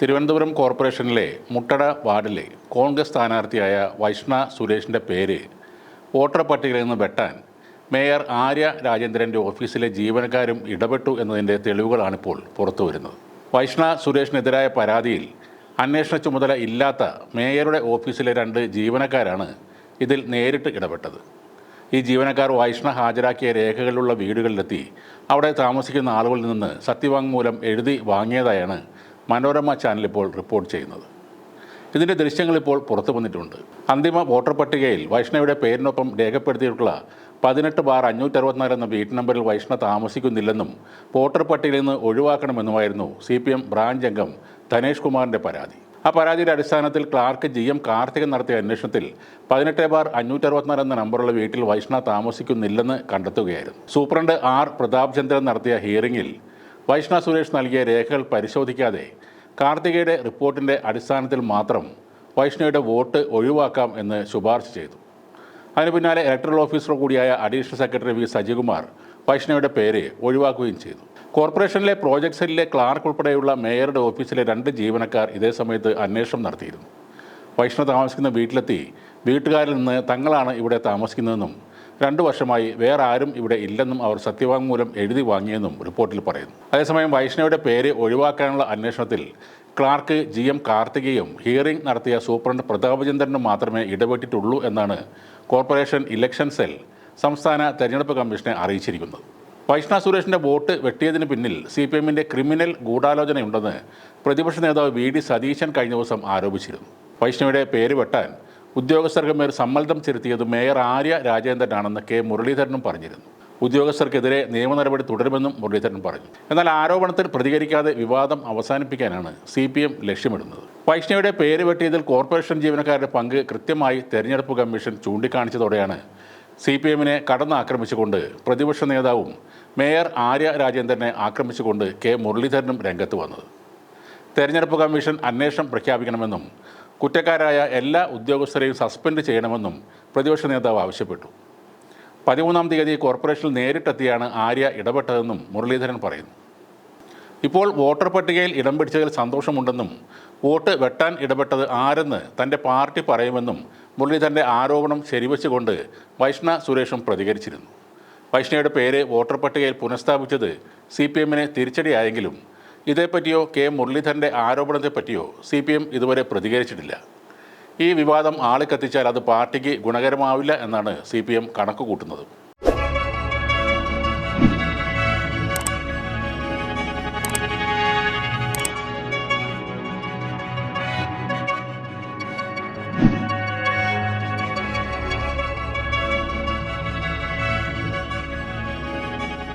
തിരുവനന്തപുരം കോർപ്പറേഷനിലെ മുട്ടട വാർഡിലെ കോൺഗ്രസ് സ്ഥാനാർത്ഥിയായ വൈഷ്ണ സുരേഷിന്റെ പേര് വോട്ടർ പട്ടികയിൽ നിന്ന് വെട്ടാൻ മേയർ ആര്യ രാജേന്ദ്രന്റെ ഓഫീസിലെ ജീവനക്കാരും ഇടപെട്ടു എന്നതിന്റെ തെളിവുകളാണിപ്പോൾ പുറത്തു വരുന്നത്. വൈഷ്ണ സുരേഷിനെതിരായ പരാതിയിൽ അന്വേഷണ ചുമതല ഇല്ലാത്ത മേയറുടെ ഓഫീസിലെ രണ്ട് ജീവനക്കാരാണ് ഇതിൽ നേരിട്ട് ഇടപെട്ടത്. ഈ ജീവനക്കാർ വൈഷ്ണ ഹാജരാക്കിയ രേഖകളിലുള്ള വീടുകളിലെത്തി അവിടെ താമസിക്കുന്ന ആളുകളിൽ നിന്ന് സത്യവാങ്മൂലം എഴുതി വാങ്ങിയതായാണ് മനോരമ ചാനൽ ഇപ്പോൾ റിപ്പോർട്ട് ചെയ്യുന്നത്. ഇതിന്റെ ദൃശ്യങ്ങൾ ഇപ്പോൾ പുറത്തു വന്നിട്ടുണ്ട്. അന്തിമ വോട്ടർ പട്ടികയിൽ വൈഷ്ണവയുടെ പേരിനൊപ്പം രേഖപ്പെടുത്തിയിട്ടുള്ള പതിനെട്ട് ബാർ അഞ്ഞൂറ്ററുപത്തിനാല് എന്ന വീട്ട് നമ്പറിൽ വൈഷ്ണ താമസിക്കുന്നില്ലെന്നും വോട്ടർ പട്ടികയിൽ നിന്ന് ഒഴിവാക്കണമെന്നുമായിരുന്നു സി പി എം ബ്രാഞ്ച് അംഗം ധനേഷ് കുമാറിന്റെ പരാതി. ആ പരാതിയുടെ അടിസ്ഥാനത്തിൽ ക്ലാർക്ക് ജി എം കാർത്തികൻ നടത്തിയ അന്വേഷണത്തിൽ പതിനെട്ട് ബാർ അഞ്ഞൂറ്ററുപത്തിനാല് എന്ന നമ്പറുള്ള വീട്ടിൽ വൈഷ്ണ താമസിക്കുന്നില്ലെന്ന് കണ്ടെത്തുകയായിരുന്നു. സൂപ്രണ്ട് ആർ പ്രതാപ് ചന്ദ്രൻ നടത്തിയ ഹിയറിംഗിൽ വൈഷ്ണ സുരേഷ് നൽകിയ രേഖകൾ പരിശോധിക്കാതെ കാർത്തികയുടെ റിപ്പോർട്ടിന്റെ അടിസ്ഥാനത്തിൽ മാത്രം വൈഷ്ണയുടെ വോട്ട് ഒഴിവാക്കാം എന്ന് ശുപാർശ ചെയ്തു. അതിന് പിന്നാലെ ഇലക്ട്രൽ ഓഫീസർ കൂടിയായ അഡീഷണൽ സെക്രട്ടറി വി സജികുമാർ വൈഷ്ണയുടെ പേര് ഒഴിവാക്കുകയും ചെയ്തു. കോർപ്പറേഷനിലെ പ്രോജക്ട് സെല്ലിലെ ക്ലാർക്ക് ഉൾപ്പെടെയുള്ള മേയറുടെ ഓഫീസിലെ രണ്ട് ജീവനക്കാർ ഇതേ സമയത്ത് അന്വേഷണം നടത്തിയിരുന്നു. വൈഷ്ണവ് താമസിക്കുന്ന വീട്ടിലെത്തി വീട്ടുകാരിൽ നിന്ന് തങ്ങളാണ് ഇവിടെ താമസിക്കുന്നതെന്നും രണ്ടു വർഷമായി വേറെ ആരും ഇവിടെ ഇല്ലെന്നും അവർ സത്യവാങ്മൂലം എഴുതി വാങ്ങിയെന്നും റിപ്പോർട്ടിൽ പറയുന്നു. അതേസമയം വൈഷ്ണവയുടെ പേര് ഒഴിവാക്കാനുള്ള അന്വേഷണത്തിൽ ക്ലാർക്ക് ജി എം കാർത്തികയും ഹിയറിംഗ് നടത്തിയ സൂപ്രണ്ട് പ്രതാപചന്ദ്രനും മാത്രമേ ഇടപെട്ടിട്ടുള്ളൂ എന്നാണ് കോർപ്പറേഷൻ ഇലക്ഷൻ സെൽ സംസ്ഥാന തെരഞ്ഞെടുപ്പ് കമ്മീഷനെ അറിയിച്ചിരിക്കുന്നത്. വൈഷ്ണ സുരേഷിന്റെ വോട്ട് വെട്ടിയതിന് പിന്നിൽ സി പി എമ്മിന്റെ ക്രിമിനൽ ഗൂഢാലോചനയുണ്ടെന്ന് പ്രതിപക്ഷ നേതാവ് വി ഡി സതീശൻ കഴിഞ്ഞ ദിവസം ആരോപിച്ചിരുന്നു. വൈഷ്ണവയുടെ പേര് വെട്ടാൻ ഉദ്യോഗസ്ഥർക്ക് മേൽ സമ്മർദ്ദം ചെലുത്തിയത് മേയർ ആര്യ രാജേന്ദ്രനാണെന്ന് കെ മുരളീധരനും പറഞ്ഞിരുന്നു. ഉദ്യോഗസ്ഥർക്കെതിരെ നിയമ നടപടി തുടരുമെന്നും മുരളീധരൻ പറഞ്ഞു. എന്നാൽ ആരോപണത്തിൽ പ്രതികരിക്കാതെ വിവാദം അവസാനിപ്പിക്കാനാണ് സി പി എം ലക്ഷ്യമിടുന്നത്. വൈഷ്ണവിയുടെ പേര് വെട്ടിയതിൽ കോർപ്പറേഷൻ ജീവനക്കാരുടെ പങ്ക് കൃത്യമായി തെരഞ്ഞെടുപ്പ് കമ്മീഷൻ ചൂണ്ടിക്കാണിച്ചതോടെയാണ് സി പി എമ്മിനെ കടന്നാക്രമിച്ചുകൊണ്ട് പ്രതിപക്ഷ നേതാവും മേയർ ആര്യ രാജേന്ദ്രനെ ആക്രമിച്ചുകൊണ്ട് കെ മുരളീധരനും രംഗത്ത് വന്നത്. തെരഞ്ഞെടുപ്പ് കമ്മീഷൻ അന്വേഷണം പ്രഖ്യാപിക്കണമെന്നും കുറ്റക്കാരായ എല്ലാ ഉദ്യോഗസ്ഥരെയും സസ്പെൻഡ് ചെയ്യണമെന്നും പ്രതിപക്ഷ നേതാവ് ആവശ്യപ്പെട്ടു. പതിമൂന്നാം തീയതി കോർപ്പറേഷനിൽ നേരിട്ടെത്തിയാണ് ആര്യ ഇടപെട്ടതെന്നും മുരളീധരൻ പറയുന്നു. ഇപ്പോൾ വോട്ടർ പട്ടികയിൽ ഇടം പിടിച്ചതിൽ സന്തോഷമുണ്ടെന്നും വോട്ട് വെട്ടാൻ ഇടപെട്ടത് ആരെന്ന് തന്റെ പാർട്ടി പറയുമെന്നും മുരളീധരന്റെ ആരോപണം ശരിവച്ചുകൊണ്ട് വൈഷ്ണ സുരേഷും പ്രതികരിച്ചിരുന്നു. വൈഷ്ണയുടെ പേര് വോട്ടർ പട്ടികയിൽ പുനഃസ്ഥാപിച്ചത് സി പി എമ്മിന് തിരിച്ചടിയായെങ്കിലും ഇതേപ്പറ്റിയോ കെ മുരളീധരന്റെ ആരോപണത്തെപ്പറ്റിയോ സി പി എം ഇതുവരെ പ്രതികരിച്ചിട്ടില്ല. ഈ വിവാദം ആളിക്കത്തിച്ചാൽ അത് പാർട്ടിക്ക് ഗുണകരമാവില്ല എന്നാണ് സി പി എം കണക്ക് കൂട്ടുന്നത്